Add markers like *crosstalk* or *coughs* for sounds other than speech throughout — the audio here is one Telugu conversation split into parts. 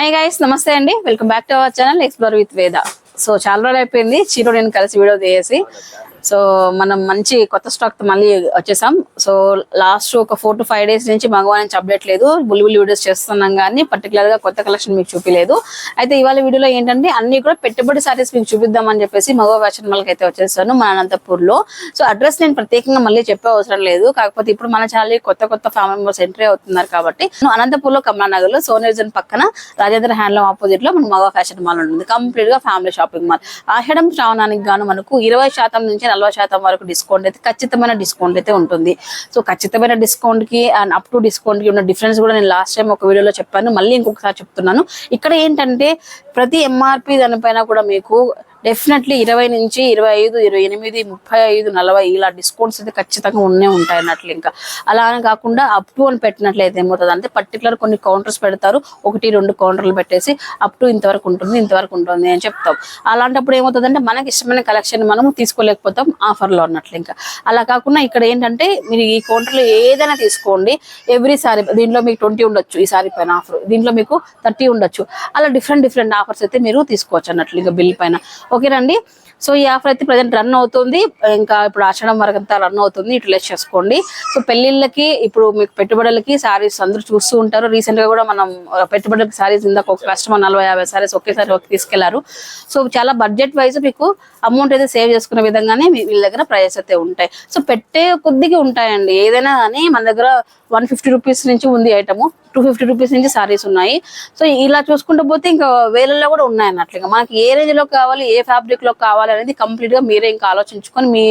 హాయ్ గైస్ నమస్తే అండి. Welcome back to our channel explore with Veda so చాలా రోజులు అయిపోయింది. చీరో నేను కలిసి వీడియో తీసి సో మనం మంచి కొత్త స్టాక్ మళ్ళీ వచ్చేసాం. సో లాస్ట్ ఒక ఫోర్ టు ఫైవ్ డేస్ నుంచి మగవాని నుంచి అప్డేట్ లేదు. బుల్లి బుల్లి వీడియోస్ చేస్తున్నాం కానీ పర్టికులర్గా కొత్త కలెక్షన్ మీకు చూపించలేదు అయితే ఇవాళ వీడియోలో ఏంటంటే అన్ని కూడా పెట్టుబడి సారీస్ మీకు చూపిద్దామని చెప్పేసి మగవ ఫ్యాషన్ వాళ్ళకి అయితే వచ్చేసాను మన అనంతపూర్లో సో అడ్రస్ నేను ప్రత్యేకంగా మళ్ళీ చెప్పే అవసరం లేదు. కాకపోతే ఇప్పుడు మన ఛానల్ కొత్త కొత్త ఫ్యామిలీ మెంబర్స్ ఎంట్రీ అవుతున్నారు కాబట్టి అనంతపూర్లో కమలానగర్లో సోనర్జన్ పక్కన రాజేంద్ర హ్యాండ్లూమ్ ఆపోజిట్లో మన మగవ ఫ్యాషన్ మాల్ ఉంటుంది. కంప్లీట్గా ఫ్యామిలీ షాపింగ్ మాల్ ఆషాఢం శ్రావణానికి గాను మనకు ఇరవై శాతం నుంచి నలభై శాతం వరకు డిస్కౌంట్ అయితే ఖచ్చితమైన డిస్కౌంట్ అయితే ఉంటుంది. సో ఖచ్చితమైన డిస్కౌంట్కి అండ్ అప్ టు డిస్కౌంట్కి ఉన్న డిఫరెన్స్ కూడా నేను లాస్ట్ టైం ఒక వీడియోలో చెప్పాను. మళ్ళీ ఇంకొకసారి చెప్తున్నాను. ఇక్కడ ఏంటంటే ప్రతి ఎంఆర్పి దానిపైన కూడా మీకు డెఫినెట్లీ ఇరవై నుంచి ఇరవై ఐదు ఇరవై ఎనిమిది ముప్పై ఐదు నలభై ఇలా డిస్కౌంట్స్ అయితే ఖచ్చితంగా ఉన్నే ఉంటాయి అన్నట్లు ఇంకా. అలా అని కాకుండా అప్ టు అని పెట్టినట్లయితే ఏమవుతుంది? అంటే పర్టికులర్ కొన్ని కౌంటర్స్ పెడతారు. ఒకటి రెండు కౌంటర్లు పెట్టేసి అప్ టు ఇంతవరకు ఉంటుంది ఇంతవరకు ఉంటుంది అని చెప్తాం. అలాంటప్పుడు ఏమవుతుంది అంటే మనకి ఇష్టమైన కలెక్షన్ మనము తీసుకోలేకపోతాం ఆఫర్లో ఉన్నట్లు ఇంకా. అలా కాకుండా ఇక్కడ ఏంటంటే మీరు ఈ కౌంటర్లో ఏదైనా తీసుకోండి. ఎవ్రీ సారీ దీంట్లో మీకు ట్వంటీ ఉండొచ్చు ఈ సారీ పైన ఆఫర్ దీంట్లో మీకు థర్టీ ఉండొచ్చు. అలా డిఫరెంట్ డిఫరెంట్ ఆఫర్స్ అయితే మీరు తీసుకోవచ్చు అన్నట్లు ఇంకా బిల్ పైన. ఓకేనండి సో ఈ ఆఫర్ అయితే ప్రజెంట్ రన్ అవుతుంది. ఇంకా ఇప్పుడు ఆషాఢం వరకు అంతా రన్ అవుతుంది. యూటిలైజ్ చేసుకోండి. సో పెళ్ళిళ్ళకి ఇప్పుడు మీకు పెట్టుబడులకి సారీస్ అందరూ చూస్తూ ఉంటారు. రీసెంట్గా కూడా మనం పెట్టుబడులకి సారీస్ ఇందాక ఒక కస్టమర్ నలభై యాభై సారీస్ ఒకేసారి తీసుకెళ్ళారు. సో చాలా బడ్జెట్ వైజ్ మీకు అమౌంట్ అయితే సేవ్ చేసుకునే విధంగానే మీ వీళ్ళ దగ్గర ప్రైస్ అయితే ఉంటాయి. సో పెట్టే కొద్దిగా ఉంటాయండి. ఏదైనా కానీ మన దగ్గర వన్ ఫిఫ్టీ రూపీస్ నుంచి ఉంది ఐటమ్ టూ ఫిఫ్టీ రూపీస్ నుంచి సారీస్ ఉన్నాయి. సో ఇలా చూసుకుంటూ పోతే ఇంకా వేలల్లో కూడా ఉన్నాయి అన్నట్లు ఇంకా మనకి ఏ రేంజ్లో కావాలి ఏ ఫ్యాబ్రిక్లో కావాలి అనేది కంప్లీట్గా మీరే ఇంకా ఆలోచించుకొని మీ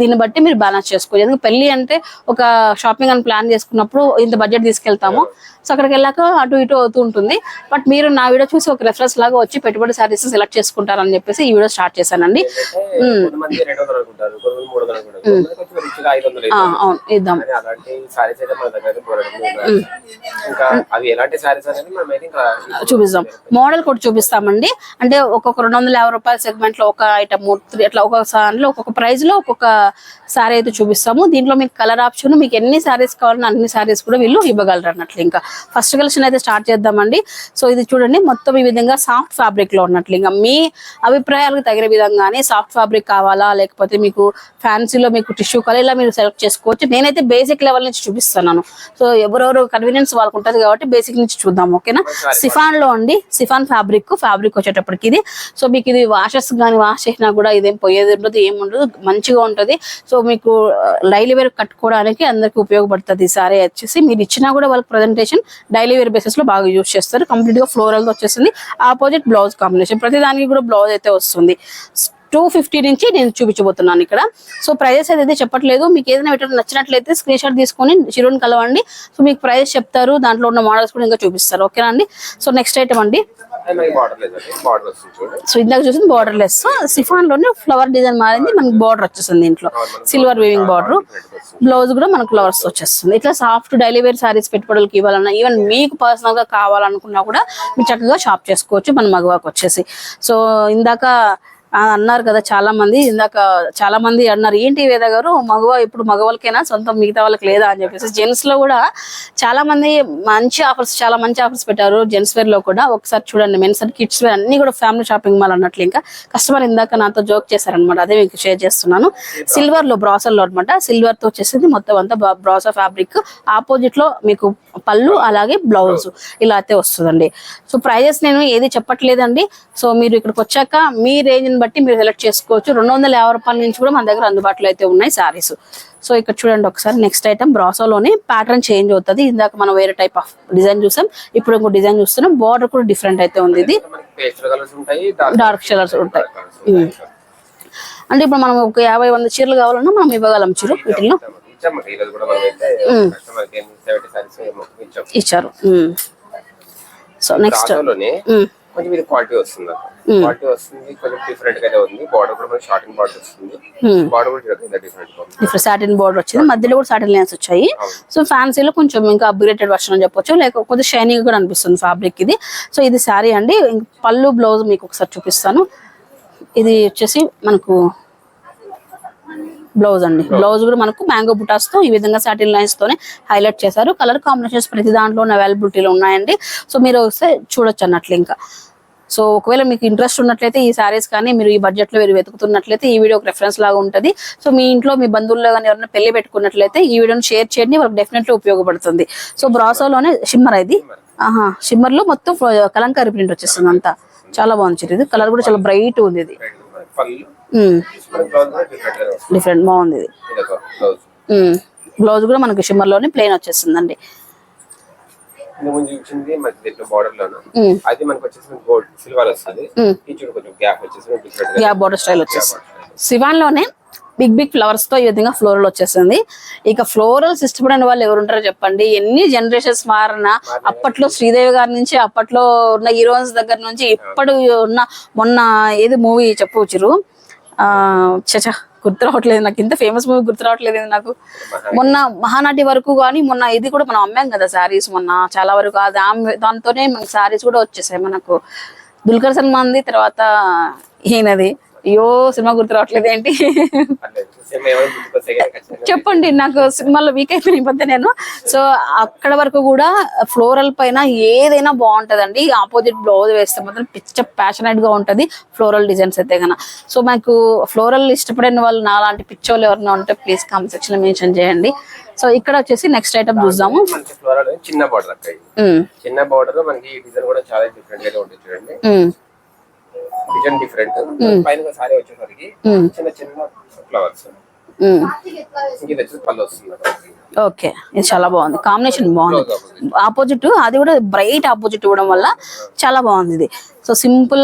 దీన్ని బట్టి మీరు బ్యాలెన్స్ చేసుకోవాలి. ఎందుకంటే పెళ్ళి అంటే ఒక షాపింగ్ అని ప్లాన్ చేసుకున్నప్పుడు ఇంత బడ్జెట్ తీసుకెళ్తాము. సో అక్కడికి వెళ్ళాక అటు ఇటు అవుతూ ఉంటుంది. బట్ మీరు నా వీడియో చూసి ఒక రెఫరెన్స్ లాగా వచ్చి పెట్టుబడి సారీస్ సెలెక్ట్ చేసుకుంటారని చెప్పేసి ఈ వీడియో స్టార్ట్ చేశానండి. అవును ఇద్దాం. చూపిస్తాం. మోడల్ కూడా చూపిస్తామండి. అంటే ఒక్కొక్క రెండు వందల యాభై రూపాయల సెగ్మెంట్లో ఒక ఐటమ్ అట్లా ఒక్కొక్క దాంట్లో ఒక్కొక్క ప్రైస్లో ఒక్కొక్క సారీ అయితే చూపిస్తాము. దీంట్లో మీకు కలర్ ఆప్షన్ మీకు ఎన్ని సారీస్ కావాలన్నా అన్ని సారీస్ కూడా వీళ్ళు ఇవ్వగలరు అన్నట్లు. ఇంకా ఫస్ట్ కలెక్షన్ అయితే స్టార్ట్ చేద్దామండి. సో ఇది చూడండి మొత్తం ఈ విధంగా సాఫ్ట్ ఫ్యాబ్రిక్లో ఉన్నట్లు. ఇంకా మీ అభిప్రాయాలకు తగిన విధంగానే సాఫ్ట్ ఫ్యాబ్రిక్ కావాలా? లేకపోతే మీకు ఫ్యాన్సీలో మీకు టిష్యూ కలర్ ఇలా మీరు సెలెక్ట్ చేసుకోవచ్చు. నేనైతే బేసిక్ లెవెల్ నుంచి చూపిస్తున్నాను. సో ఎవరెవరు కన్వీనియన్స్ వాళ్ళకు ఉంటుంది కాబట్టి బేసిక్ నుంచి చూద్దాం ఓకేనా సిఫాన్లో అండి సిఫాన్ ఫ్యాబ్రిక్ ఫ్యాబ్రిక్ వచ్చేటప్పటికి ఇది. సో మీకు ఇది వాషెస్ కానీ వాష్ చేసినా కూడా ఇదేం పోయేది ఉండదు ఏం ఉండదు మంచిగా ఉంటది. సో మీకు డైలీ వేర్ కట్టుకోవడానికి అందరికి ఉపయోగపడుతుంది ఈ సారీ వచ్చేసి. మీరు ఇచ్చినా కూడా వాళ్ళకి ప్రజెంటేషన్ డైలీ వేర్ బేసిస్లో బాగా యూజ్ చేస్తారు. కంప్లీట్గా ఫ్లోరల్ వచ్చేసింది. ఆపోజిట్ బ్లౌజ్ కాంబినేషన్ ప్రతి దానికి కూడా బ్లౌజ్ అయితే వస్తుంది. టూ ఫిఫ్టీ నుంచి నేను చూపించబోతున్నాను ఇక్కడ. సో ప్రైజెస్ అయితే చెప్పట్లేదు. మీకు ఏదైనా వీటిలో నచ్చినట్లయితే స్క్రీన్ షాట్ తీసుకొని చిరుని కలవండి. సో మీకు ప్రైజెస్ చెప్తారు. దాంట్లో ఉన్న మోడల్స్ కూడా ఇంకా చూపిస్తారు. ఓకేనా అండి? సో నెక్స్ట్ ఐటమ్ అండి. సో ఇందాక చూసింది బార్డర్ లెస్ సిఫాన్లోనే ఫ్లవర్ డిజైన్ మారింది. మనకి బార్డర్ వచ్చేస్తుంది దీంట్లో. సిల్వర్ వీవింగ్ బార్డర్ బ్లౌజ్ కూడా మనకు ఫ్లవర్స్ వచ్చేస్తుంది. ఇట్లా సాఫ్ట్ డైలీ వేర్ సారీస్ పెట్టుబడులకి ఇవ్వాలన్నా ఈవెన్ మీకు పర్సనల్గా కావాలనుకున్నా కూడా మీరు చక్కగా షాప్ చేసుకోవచ్చు. మన మగవాకు వచ్చేసి. సో ఇందాక అన్నారు కదా చాలా మంది ఇందాక చాలా మంది అన్నారు ఏంటి వేద గారు మగవా ఇప్పుడు మగవాళ్ళకైనా? సొంతం మిగతా వాళ్ళకి లేదా? అని చెప్పేసి జెంట్స్లో కూడా చాలా మంది మంచి ఆఫర్స్ చాలా మంచి ఆఫర్స్ పెట్టారు జెంట్స్ వేర్లో కూడా. ఒకసారి చూడండి మెన్స్ అండ్ కిడ్స్ వేర్ అన్ని కూడా ఫ్యామిలీ షాపింగ్ మాల్ అన్నట్లు ఇంకా. కస్టమర్ ఇందాక నాతో జోక్ చేశారనమాట అదే మీకు షేర్ చేస్తున్నాను. సిల్వర్లో బ్రాసర్లో అనమాట సిల్వర్తో వచ్చేసింది మొత్తం అంతా బ్రాసర్ ఫ్యాబ్రిక్ ఆపోజిట్లో మీకు పళ్ళు అలాగే బ్లౌజ్ ఇలా అయితే వస్తుందండి. సో ప్రైజెస్ నేను ఏది చెప్పట్లేదండి. సో మీరు ఇక్కడికి వచ్చాక మీ రేంజ్ బట్టి మీరు సెలెక్ట్ చేసుకోవచ్చు. రెండు వందల యాభై రూపాయల నుంచి కూడా మన దగ్గర అందుబాటులో అయితే ఉన్నాయి సారీస్ సో ఇక్కడ చూడండి ఒకసారి నెక్స్ట్ ఐటమ్ బ్రాసోలోనే ప్యాటర్న్ చేంజ్ అవుతుంది. ఇందాక మనం వేరే టైప్ ఆఫ్ డిజైన్ చూసాం. ఇప్పుడు ఇంకో డిజైన్ చూస్తున్నాం. బార్డర్ కూడా డిఫరెంట్ అయితే ఉంది ఇది. డార్క్ కలర్స్ ఉంటాయి. ఉమ్. అంటే ఇప్పుడు మనం ఒక యాభై వంద చీరలు కావాలన్నా మనం ఇవ్వగలం చీర ఏమో ఇచ్చాం ఇచ్చారు. సో నెక్స్ట్ రాజోలోనే కొంచెం ఇది క్వాలిటీ వస్తుంది క్వాలిటీ వస్తుంది కొంచెం డిఫరెంట్గా అయితే ఉంది. బార్డర్ కూడా మనకి షార్టింగ్ బార్డర్ వస్తుంది. బార్డర్ కూడా డిఫరెంట్ ఇప్పుడు సాటిన్ బోర్డర్ వచ్చింది. మధ్యలో కూడా సాటిన్ లైన్స్ వచ్చాయి. సో ఫ్యాన్సీలో కొంచెం ఇంకా అప్గ్రేటెడ్ వర్షన్ అని చెప్పొచ్చు. లేకపోతే షైనింగ్ కూడా అనిపిస్తుంది ఫ్యాబ్రిక్ ఇది. సో ఇది శారీ అండి. పళ్ళు బ్లౌజ్ మీకు ఒకసారి చూపిస్తాను. ఇది వచ్చేసి మనకు బ్లౌజ్ అండి. బ్లౌజ్. కూడా మనకు మ్యాంగో బుటాస్తో ఈ విధంగా సాటిన్ లైన్స్ తోనే హైలైట్ చేశారు. కలర్ కాంబినేషన్స్ ప్రతి దాంట్లో అవైలబిలిటీలో ఉన్నాయండి. సో మీరు వస్తే చూడొచ్చు అన్నట్లు ఇంకా. సో ఒకవేళ మీకు ఇంట్రెస్ట్ ఉన్నట్లయితే ఈ సారీస్ కానీ మీరు ఈ బడ్జెట్లో మీరు వెతుకుతున్నట్లయితే ఈ వీడియో ఒక రెఫరెన్స్ లాగా ఉంటుంది. సో మీ ఇంట్లో మీ బంధువుల్లో కానీ ఎవరైనా పెళ్ళి పెట్టుకున్నట్లయితే ఈ వీడియోని షేర్ చేయండి. వాళ్ళకి డెఫినెట్లీ ఉపయోగపడుతుంది. సో బ్రాసోలోనే షిమ్మర్ ఇది. ఆహా షిమ్మర్లో మొత్తం కలంకారీ ప్రింట్ వచ్చేస్తుంది అంతా చాలా బాగుంది ఇది కలర్ కూడా చాలా బ్రైట్ ఉంది ఇది. డిఫరెంట్ బాగుంది ఇది. బ్లౌజ్ కూడా మనకి షిమ్మర్లోనే ప్లెయిన్ వచ్చేస్తుందండి చూసింది మనకి దీంట్లో బార్డర్ లోన? మ్మ్. అది మనకి వచ్చేసి గోల్డ్ సిల్వర్ వస్తుంది. ఈ చూడు కొంచెం గ్యాప్ వచ్చేసి డిఫరెంట్గా యా బోర్డర్ స్టైల్ వచ్చేస్తుంది సివాన్లోనే బిగ్ బిగ్ ఫ్లవర్స్తో ఈ విధంగా ఫ్లోరల్ వచ్చేసింది. ఇక ఫ్లోరల్స్ ఇష్టపడిన వాళ్ళు ఎవరు ఉంటారో చెప్పండి. ఎన్ని జనరేషన్స్ మారినా అప్పట్లో శ్రీదేవి గారి నుంచి అప్పట్లో ఉన్న హీరోయిన్స్ దగ్గర నుంచి ఇప్పటి ఉన్న మొన్న ఏది మూవీ చెప్పవచ్చురు ఆ చచా గుర్తు రావట్లేదు. నాకు ఇంత ఫేమస్ మూవీ గుర్తు రావట్లేదు నాకు. మొన్న మహానటి వరకు కానీ మొన్న ఇది కూడా మనం అమ్మాం కదా శారీస్ మొన్న. చాలా వరకు ఆ దాం- దాంతోనే మనకి శారీస్ కూడా వచ్చేసాయి మనకు. దుల్కర్ సల్మాన్ది తర్వాత ఈయనది అయ్యో సినిమా గుర్తు రావట్లేదు ఏంటి? చెప్పండి నాకు సినిమాలో వీక్ అయిపోయిన పొద్దు నేను. సో అక్కడ వరకు కూడా ఫ్లోరల్ పైన ఏదైనా బాగుంటదండి. ఆపోజిట్ బ్లౌజ్ వేస్తే మాత్రం పిచ్చ ప్యాషనెట్గా ఉంటది ఫ్లోరల్ డిజైన్స్ అయితే కన సో మాకు ఫ్లోరల్ ఇష్టపడిన వాళ్ళు నా లాంటి పిచ్చోళ్ళు ఎవరైనా ఉంటే ప్లీజ్ కామెంట్ సెక్షన్లో మెన్షన్ చేయండి. సో ఇక్కడ వచ్చేసి నెక్స్ట్ ఐటమ్ చూద్దాము. చిన్న బార్డర్ చిన్న బార్డర్ మనకి డిజైన్ కూడా చాలా డిఫరెంట్గా ఉంటుంది చూడండి. డిజైన్ డిఫరెంట్ పైన సారీ వచ్చేసరికి ఉమ్, చిన్న చిన్న ఫ్లవర్స్ ఉమ్. ఇది వచ్చేసి పళ్ళు వస్తుంది ఓకే. ఇది చాలా బాగుంది. కాంబినేషన్ బాగుంది. ఆపోజిట్ అది కూడా బ్రైట్ ఆపోజిట్ ఇవ్వడం వల్ల చాలా బాగుంది ఇది. సో సింపుల్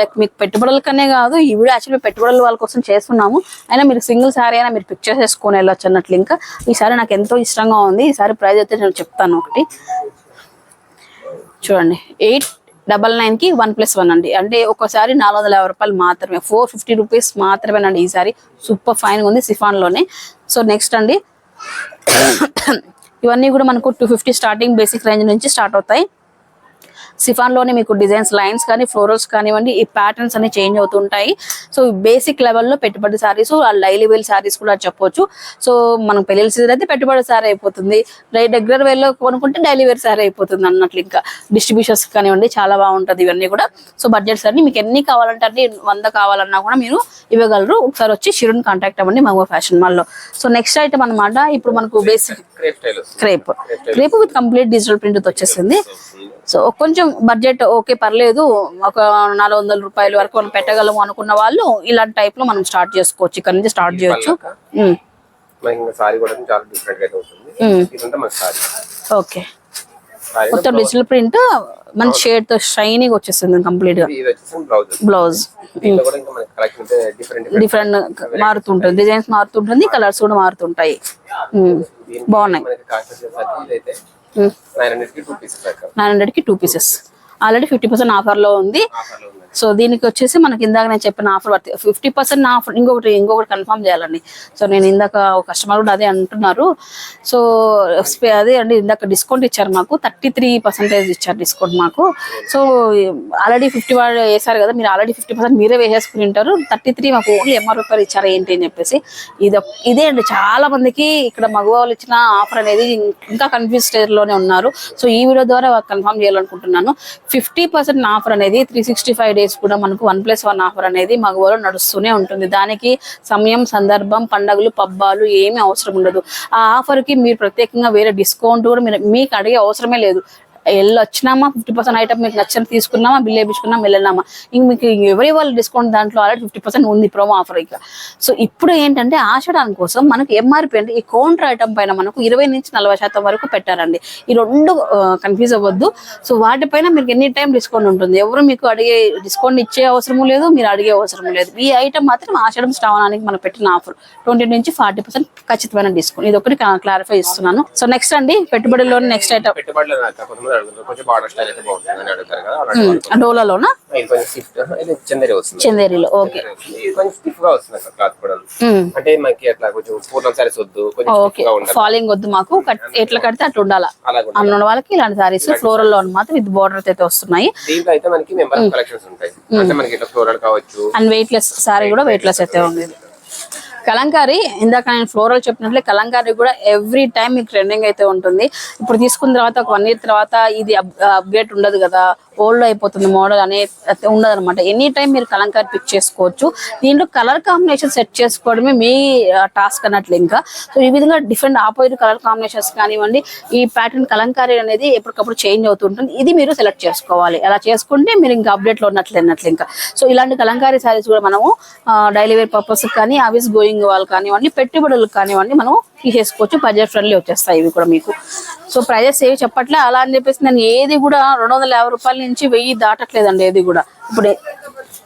లైక్ మీకు పెట్టుబడుల కనే కాదు ఈ వీడియో యాక్చువల్లీ పెట్టుబడుల వాళ్ళ కోసం చేస్తున్నాము. అయినా మీరు సింగిల్ సారీ అయినా మీరు పిక్ చేసేసుకొని వెళ్ళొచ్చు అన్నట్లు ఇంకా. ఈ సారీ నాకు ఎంతో ఇష్టంగా ఉంది. ఈ సారీ ప్రైస్ అయితే నేను చెప్తాను ఒకటి. చూడండి. ఎయిట్ డబల్ నైన్కి వన్ ప్లస్ వన్ అండి. అంటే ఒకసారి నాలుగు వందల యాభై రూపాయలు మాత్రమే. ఫోర్ ఫిఫ్టీ రూపీస్ మాత్రమేనండి ఈ సూపర్ ఫైన్ ఉంది సిఫాన్లోనే. సో నెక్స్ట్ అండి. *coughs* ఇవన్నీ కూడా మనకు two fifty starting basic range నుంచి స్టార్ట్ అవుతాయి. సిఫాన్లోనే మీకు డిజైన్స్ లైన్స్ కానీ ఫ్లోరల్స్ కానివ్వండి ఈ ప్యాటర్న్స్ అన్ని చేంజ్ అవుతుంటాయి. సో బేసిక్ లెవెల్లో పెట్టుబడి సారీస్ డైలీ వేల్ సారీస్ కూడా చెప్పొచ్చు. సో మనం పెళ్ళి సీజన్ అయితే పెట్టుబడి సారీ అయిపోతుంది. రెగ్యులర్ వేర్లో కొనుక్కుంటే డైలీ వేర్ సారీ అయిపోతుంది అన్నట్లు ఇంకా. డిస్ట్రిబ్యూషన్స్ కానివ్వండి చాలా బాగుంటది ఇవన్నీ కూడా. సో బడ్జెట్స్ అన్ని మీకు ఎన్ని కావాలంటే అన్ని వంద కావాలన్నా కూడా మీరు ఇవ్వగలరు. ఒకసారి వచ్చి షిరుని కాంటాక్ట్ అవ్వండి మగ ఫ్యాషన్ మాల్లో సో నెక్స్ట్ ఐటమ్ అన్నమాట ఇప్పుడు మనకు basic crepe crepe with complete digital print వచ్చేసింది. సో కొంచెం బడ్జెట్ ఓకే పర్లేదు. ఒక నాలుగు వందల రూపాయల వరకు మనం పెట్టగలము అనుకున్న వాళ్ళు ఇలాంటి టైప్లో మనం స్టార్ట్ చేసుకోవచ్చు. ఇక్కడ నుంచి స్టార్ట్ చేయొచ్చు. మన ఓకే. మొత్తం డిజిటల్ ప్రింట్ మంచి షేడ్తో షైనింగ్ వచ్చేస్తుంది కంప్లీట్గా బ్లౌజ్. డిఫరెంట్ మారుతుంటుంది. డిజైన్స్ మారుతుంటుంది కలర్స్ కూడా మారుతుంటాయి. బాగున్నాయి. నైన్ హండ్రెడ్కి two pieces already fifty percent ఆఫర్లో ఉంది. సో దీనికి వచ్చేసి మనకి ఇందాక నేను చెప్పిన ఆఫర్ ఫిఫ్టీ పర్సెంట్ ఆఫర్ ఇంకొకటి ఇంకొకటి కన్ఫర్మ్ చేయాలండి. సో నేను ఇందాక ఒక కస్టమర్ కూడా అదే అంటున్నారు. సో అదే అండి ఇందాక డిస్కౌంట్ ఇచ్చారు మాకు. థర్టీ త్రీ పర్సెంటేజ్ ఇచ్చారు డిస్కౌంట్ మాకు. సో ఆల్రెడీ ఫిఫ్టీ వేసారు కదా మీరు ఆల్రెడీ ఫిఫ్టీ పర్సెంట్ మీరే వేసేసుకుని ఉంటారు. థర్టీ త్రీ మాకు ఓన్లీ ఎంఆర్ రూపాయలు ఇచ్చారు ఏంటి అని చెప్పేసి. ఇది ఇదే అండి చాలా మందికి ఇక్కడ మగవాళ్ళు ఇచ్చిన ఆఫర్ అనేది ఇంకా కన్ఫ్యూజ్ స్టేజ్లోనే ఉన్నారు. సో ఈ వీడియో ద్వారా కన్ఫర్మ్ చేయాలనుకుంటున్నాను. ఫిఫ్టీ పర్సెంట్ ఆఫర్ అనేది త్రీ సిక్స్టీ ఫైవ్ డేస్ కూడా మనకు వన్ ప్లస్ వన్ ఆఫర్ అనేది మగవాళ్ళు నడుస్తూనే ఉంటుంది. దానికి సమయం సందర్భం పండగలు పబ్బాలు ఏమీ అవసరం ఉండదు. ఆ ఆఫర్కి మీరు ప్రత్యేకంగా వేరే డిస్కౌంట్ కూడా మీరు మీకు అడిగే అవసరమే లేదు. వెళ్ళి వచ్చినామా ఫిఫ్టీ పర్సెంట్ ఐటమ్ మీకు నచ్చని తీసుకున్నామా? బిల్ వేయించుకున్నాం వెళ్ళినామా? ఇంక మీకు ఎవరి వాళ్ళు డిస్కౌంట్ దాంట్లో ఆల్రెడీ ఫిఫ్టీ పర్సెంట్ ఉంది ప్రోమో ఆఫర్ ఇక. సో ఇప్పుడు ఏంటంటే ఆషాఢం కోసం మనకు ఎంఆర్పి అంటే ఈ కౌంటర్ ఐటమ్ పైన మనకు ఇరవై నుంచి నలభై శాతం వరకు పెట్టారండి. ఈ రెండు కన్ఫ్యూజ్ అవ్వద్దు. సో వాటిపైన మీకు ఎన్ని టైం డిస్కౌంట్ ఉంటుంది? ఎవరు మీకు అడిగే డిస్కౌంట్ ఇచ్చే అవసరం లేదు మీరు అడిగే అవసరం లేదు. ఈ ఐటమ్ మాత్రం ఆషాఢం శ్రావణానికి మనం పెట్టిన ఆఫర్ ట్వంటీ నుంచి ఫార్టీ పర్సెంట్ ఖచ్చితమైన డిస్కౌంట్ ఇది ఒకటి క్లారిఫై ఇస్తున్నాను సో నెక్స్ట్ అండి పెట్టుబడిలో నెక్స్ట్ ఐటమ్ పెట్టుబడులు అడుగుతారు కొంచెం బార్డర్ స్టైల్ అయితే బాగుంటుంది అని అడుగుతారు కదా అలాంటి వాళ్ళు. డోలాలోనా ఇది కొంచెం స్టిఫ్ ఇది చందేరి వస్తుంది. చందేరిలో ఓకే. ఇది కొంచెం స్టిఫ్గా వస్తుంది అక్కడ క్లాత్ కూడా. అంటే మనకి అట్లా కొంచెం పూర్ణం సారీస్ వద్దు కొంచెం ఓకే. స్టిఫ్గా ఉండాలి. ఫాలింగ్ వద్దు మాకు. ఎట్లా కడితే అట్లా ఉండాలా? అన్న వాళ్ళకి ఇలాంటి సారీస్ ఫ్లోరల్లో మాత్రం విత్ బోర్డర్ అయితే వస్తున్నాయి. దీంట్లో అయితే మనకి నెంబర్ ఆఫ్ కలెక్షన్స్ ఉంటాయి. అంటే మనకి ఇట్లా ఫ్లోరల్ కావచ్చు. అండ్ వెయిట్ లెస్ సారీ కూడా వెయిట్ లెస్ అయితే ఉంది. కలంకారీ ఇందాక నేను ఫ్లోరల్ చెప్పినట్లే కలంకారీ కూడా ఎవ్రీ టైం మీకు ట్రెండింగ్ అయితే ఉంటుంది. ఇప్పుడు తీసుకున్న తర్వాత ఒక వన్ ఇయర్ తర్వాత ఇది అప్డేట్ ఉండదు కదా. ఓల్డ్ అయిపోతుంది మోడల్ అనే ఉండదు అనమాట ఎనీ టైం మీరు కలంకారీ పిక్ చేసుకోవచ్చు. దీంట్లో కలర్ కాంబినేషన్ సెట్ చేసుకోవడమే మీ టాస్క్ అన్నట్లు ఇంకా. సో ఈ విధంగా డిఫరెంట్ ఆపోజిట్ కలర్ కాంబినేషన్స్ కానివ్వండి ఈ ప్యాటర్న్ కలంకారీ అనేది ఎప్పటికప్పుడు చేంజ్ అవుతుంటుంది ఇది మీరు సెలెక్ట్ చేసుకోవాలి. అలా చేసుకుంటే మీరు ఇంకా అప్డేట్లో ఉన్నట్లు అన్నట్లు ఇంకా. సో ఇలాంటి కలంకారీ సారీస్ కూడా మనము డైలీ వేర్ పర్పస్ కానీ అవిస్ గోయింగ్ వాళ్ళు కానివ్వండి పెట్టుబడులకు కానివ్వండి మనం తీసేసుకోవచ్చు. బడ్జెట్ ఫ్రెండ్లీ వచ్చేస్తాయి ఇవి కూడా మీకు. సో ప్రైజెస్ ఏవి చెప్పట్లే అలా అని చెప్పేసి నేను ఏది కూడా రెండు వందల యాభై రూపాయల నుంచి వెయ్యి దాటట్లేదండి ఏది కూడా. ఇప్పుడు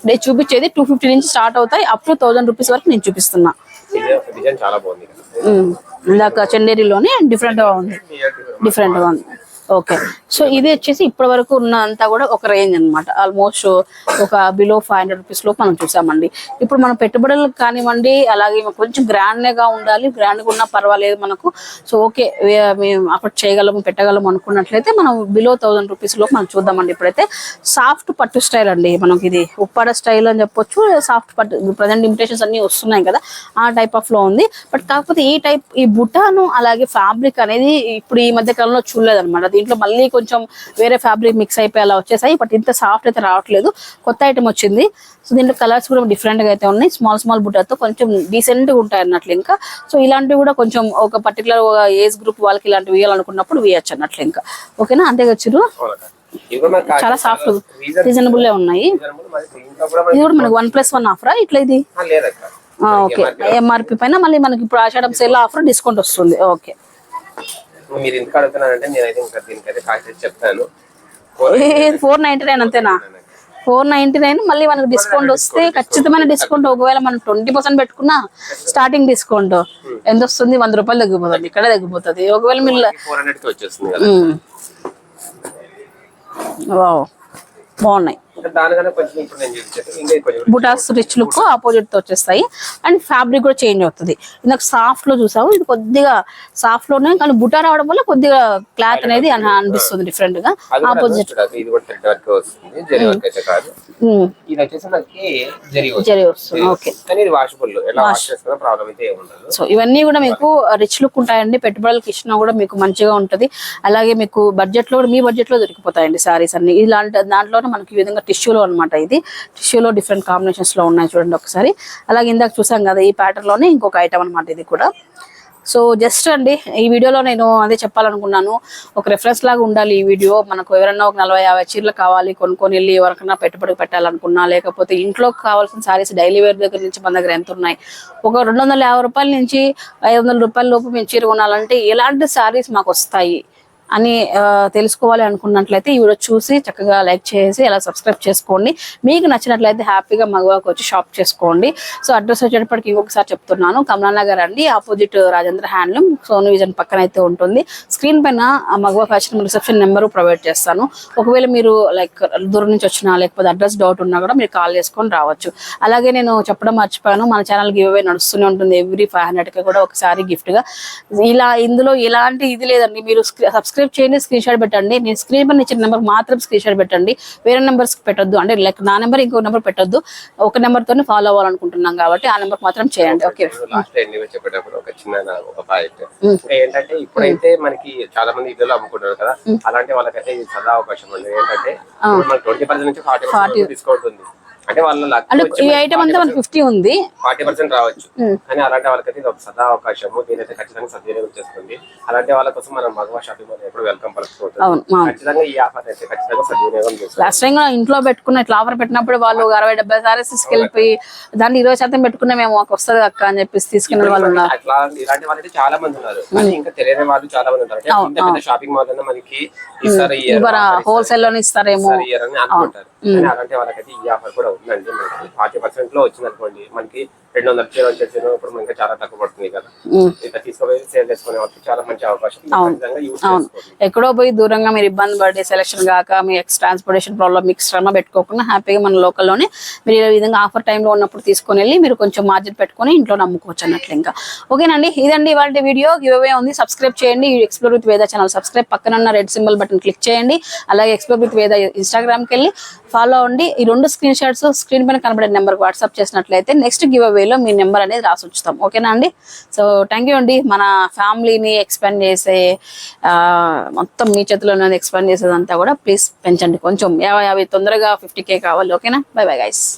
నేను చూపించేది టూ ఫిఫ్టీ నుంచి స్టార్ట్ అవుతాయి. అప్ టు థౌసండ్ రూపీస్ వరకు నేను చూపిస్తున్నా. ఇందాక చందేరిలోనే డిఫరెంట్గా ఉంది. డిఫరెంట్గా ఉంది. ఓకే సో ఇది వచ్చేసి ఇప్పటి వరకు ఉన్నదంతా కూడా ఒక రేంజ్ అన్నమాట. ఆల్మోస్ట్ ఒక బిలో ఫైవ్ హండ్రెడ్ రూపీస్లో మనం చూసామండి. ఇప్పుడు మనం పెట్టుబడులకు కానివ్వండి అలాగే కొంచెం గ్రాండ్గా ఉండాలి గ్రాండ్గా ఉన్నా పర్వాలేదు మనకు. సో ఓకే మేము అఫర్ట్ చేయగలము పెట్టగలము అనుకున్నట్లయితే మనం బిలో థౌసండ్ రూపీస్లో మనం చూద్దామండి ఇప్పుడైతే. సాఫ్ట్ పట్టు స్టైల్ అండి మనకి ఇది. ఉప్పాడ స్టైల్ అని చెప్పొచ్చు సాఫ్ట్ పట్టు ప్రజెంట్ ఇమిటేషన్స్ అన్ని వస్తున్నాయి కదా ఆ టైప్ ఆఫ్లో ఉంది. బట్ కాకపోతే ఈ టైప్ ఈ బుటాను అలాగే ఫ్యాబ్రిక్ అనేది ఇప్పుడు ఈ మధ్య కాలంలో చూడలేదు అనమాట దీంట్లో మళ్ళీ కొంచెం వేరే ఫ్యాబ్రిక్ మిక్స్ అయిపోయి అలా వచ్చేసాయి. బట్ ఇంత సాఫ్ట్ అయితే రావట్లేదు. కొత్త ఐటమ్ వచ్చింది. సో దీంట్లో కలర్స్ కూడా డిఫరెంట్గా అయితే ఉన్నాయి. స్మాల్ స్మాల్ బుటాతో కొంచెం డీసెంట్గా ఉంటాయి అన్నట్లు ఇంకా. సో ఇలాంటివి కూడా కొంచెం ఒక పర్టికులర్ ఏజ్ గ్రూప్ వాళ్ళకి ఇలాంటివి వేయాలనుకున్నప్పుడు వేయచ్చు అన్నట్లు ఇంకా. ఓకేనా? అంతే వచ్చిరు చాలా సాఫ్ట్ రీజన్ రీజనబుల్ ఉన్నాయి. ఇది కూడా మనకి వన్ ప్లస్ వన్ ఆఫరా ఇట్లా ఇది? ఓకే. ఎంఆర్పి పైన మళ్ళీ మనకి ఇప్పుడు ఆషాఢం సేల్ ఆఫర్ డిస్కౌంట్ వస్తుంది. ఓకే. మీరు ఎందుకు అడుగుతున్నారంటే నేనైతే ఇంకా దీనికైతే కాస్ట్ చెప్తాను. ఫోర్ నైన్టీ నైన్ అంతేనా? ఫోర్ నైన్టీ నైన్ మళ్ళీ మనకు డిస్కౌంట్ వస్తే ఖచ్చితమైన డిస్కౌంట్ ఒకవేళ మనం ట్వంటీ పర్సెంట్ పెట్టుకున్నా స్టార్టింగ్ డిస్కౌంట్ ఎంత వస్తుంది? వంద రూపాయలు తగ్గిపోతుంది. ఇక్కడే తగ్గిపోతుంది. ఒకవేళ మీరు. వావ్ బాగున్నాయి. బుటాస్ రిచ్ లుక్ ఆపోజిట్తో వచ్చేస్తాయి. అండ్ ఫ్యాబ్రిక్ కూడా చేంజ్ అవుతుంది. ఇందాక సాఫ్ట్లో చూసాము ఇది కొద్దిగా సాఫ్ట్లోనే కానీ బుటా రావడం వల్ల కొద్దిగా క్లాత్ అనేది అన- అనిపిస్తుంది డిఫరెంట్గా. ఆపోజిట్ సో ఇవన్నీ కూడా మీకు రిచ్ లుక్ ఉంటాయండి. పెట్టుబడులకు ఇచ్చినా కూడా మీకు మంచిగా ఉంటది. అలాగే మీకు బడ్జెట్లో కూడా మీ బడ్జెట్లో దొరికిపోతాయండి సారీస్ అన్ని. ఇలాంటి దాంట్లోనే మనకి ఈ విధంగా టిష్యూలో అనమాట ఇది. టిష్యూలో డిఫరెంట్ కాంబినేషన్స్లో ఉన్నాయి చూడండి ఒకసారి. అలాగే ఇందాక చూసాం కదా ఈ ప్యాటర్న్లోనే ఇంకొక ఐటమ్ అనమాట ఇది కూడా. సో జస్ట్ అండి ఈ వీడియోలో నేను అదే చెప్పాలనుకున్నాను. ఒక రెఫరెన్స్ లాగా ఉండాలి ఈ వీడియో. మనకు ఎవరైనా ఒక నలభై యాభై చీరలు కావాలి కొనుక్కొని వెళ్ళి ఎవరికైనా పెట్టుబడి పెట్టాలనుకున్నా లేకపోతే ఇంట్లో కావాల్సిన సారీస్ డైలీ వేర్ దగ్గర నుంచి మన దగ్గర ఎంత ఉన్నాయి? ఒక రెండు వందల యాభై రూపాయల నుంచి ఐదు వందల రూపాయల లోపు మేము చీర కొనాలంటే ఎలాంటి సారీస్ మాకు వస్తాయి? అని తెలుసుకోవాలి అనుకున్నట్లయితే ఈ వీడియో చూసి చక్కగా లైక్ చేసి అలా సబ్స్క్రైబ్ చేసుకోండి. మీకు నచ్చినట్లయితే హ్యాపీగా మగవాకి వచ్చి షాప్ చేసుకోండి. సో అడ్రస్ వచ్చేటప్పటికి ఇంకొకసారి చెప్తున్నాను. కమలానగర్ అండి opposite Rajendra handloom Sonu vision పక్కన అయితే ఉంటుంది. స్క్రీన్ పైన Magava fashion reception number provide చేస్తాను. ఒకవేళ మీరు లైక్ దూరం నుంచి వచ్చినా లేకపోతే అడ్రస్ డౌట్ ఉన్నా కూడా మీరు కాల్ చేసుకొని రావచ్చు. అలాగే నేను చెప్పడం మర్చిపోయాను. మన ఛానల్ గివ్ అవే నడుస్తూనే ఉంటుంది. ఎవ్రీ ఫైవ్ హండ్రెడ్కి కూడా ఒకసారి గిఫ్ట్గా. ఇలా ఇందులో ఎలాంటి ఇది లేదండి. మీరు సబ్స్క్రైబ్ చేయండి స్క్రీన్ షాట్ పెట్టండి. నేను స్క్రీన్ పైన ఇచ్చిన నెంబర్ మాత్రం స్క్రీన్ షాట్ పెట్టండి. వేరే నెంబర్స్ పెట్టొద్దు. అంటే లైక్ నా నెంబర్ ఇంకో నెంబర్ పెట్టొద్దు. ఒక నెంబర్ తోనే ఫాలో అవ్వాలనుకుంటున్నాం కాబట్టి ఆ నెంబర్ మాత్రం చేయండి. ఓకే చెప్పేటప్పుడు ఒక చిన్న ఒక ఏంటంటే ఇప్పుడైతే మనకి చాలా మంది ఇద్దరు అమ్ముకుంటారు కదా. అలాంటి వాళ్ళకైతే సదా అవకాశం ఉంది. ఏంటంటే ఇప్పుడు మనకి ట్వంటీ పర్సెంట్ నుంచి ఫార్టీ డిస్కౌంట్ ఉంది. అంటే వాళ్ళ ఈ ఐటమ్ అంతా ఫిఫ్టీ ఉంది. ఫార్టీ పర్సెంట్ రావచ్చు. కానీ అలాంటి వాళ్ళకైతే ఇది ఒక సదా అవకాశము. దీనైతే ఖచ్చితంగా సద్వినియోగం చేస్తుంది. అలాంటి వాళ్ళ కోసం మనం మగవా షాపింగ్ మాల్ ఎప్పుడు వెల్కమ్ పలుకుతుంది ఖచ్చితంగా ఈ ఆఫర్ అయితే ఖచ్చితంగా సద్వినియోగం చేస్తుంది. లాస్ట్ టైం ఇంట్లో పెట్టుకున్న ఇట్లా ఆఫర్ పెట్టినప్పుడు వాళ్ళు ఒక అరవై డెబ్బై సారీస్ తీసుకెళ్ళిపోయి దాన్ని ఇరవై శాతం పెట్టుకున్న మేము మాకు వస్తుంది అక్క అని చెప్పేసి తీసుకునే వాళ్ళు ఉన్నారు. అట్లా ఇలాంటి వాళ్ళైతే చాలా మంది ఉన్నారు. ఇంకా తెలియని వాళ్ళు చాలా మంది ఉన్నారు. అంటే పెద్ద షాపింగ్ మాల్ అన్న మనకి ఇస్తారు హోల్సేల్లోనే ఇస్తారేమో. అనుకుంటారు. అలాంటి వాళ్ళకైతే ఈ ఆఫర్ కూడా మనకి ఫార్టీ పర్సెంట్లో వచ్చింది అనుకోండి మనకి రెండు వందల చీర వచ్చేసి ఇప్పుడు మనకి చాలా తక్కువ పడుతుంది కదా. ఇట్లా తీసుకుపోయి సేల్ చేసుకునే వాళ్ళకి చాలా మంచి అవకాశం చేసుకోండి. ఎక్కడో పోయి దూరంగా మీరు ఇబ్బంది పడి సెలక్షన్ కాక మీ ఎక్స్ ట్రాన్స్పోర్టేషన్ ప్రాబ్లమ్ మీకు శ్రమ పెట్టుకోకుండా హ్యాపీగా మన లోకల్లోనే మీరు ఈ విధంగా ఆఫర్ టైంలో ఉన్నప్పుడు తీసుకొని వెళ్ళి మీరు కొంచెం మార్జిన్ పెట్టుకొని ఇంట్లో నమ్ముకోవచ్చు అన్నట్లు ఇంకా. ఓకేనండి. ఇదండి ఇవాళ వీడియో. గివ్ అవే ఉంది. సబ్స్క్రైబ్ చేయండి. Explore with Veda channel subscribe పక్కన ఉన్న రెడ్ సింబల్ బటన్ క్లిక్ చేయండి. అలాగే ఎక్స్ప్లోర్ విత్ వేద ఇన్స్టాగ్రామ్కి వెళ్ళి ఫాలో అవ్వండి. ఈ రెండు స్క్రీన్ షాట్స్ స్క్రీన్ పైన కనబడే నెంబర్కి వాట్సాప్ చేసినట్లయితే నెక్స్ట్ గివ్ అవే వేలో మీ నెంబర్ అనేది రాసి ఉంచుతాం. ఓకేనా అండి? సో థ్యాంక్ యూ అండి. మన ఫ్యామిలీని ఎక్స్పాండ్ చేసే మొత్తం మీ చేతిలో ఉన్నది ఎక్స్పాండ్ చేసేదంతా కూడా ప్లీజ్ పెంచండి. కొంచెం యాభై యాభై తొందరగా ఫిఫ్టీ కే కావాలి. ఓకేనా? By bye guys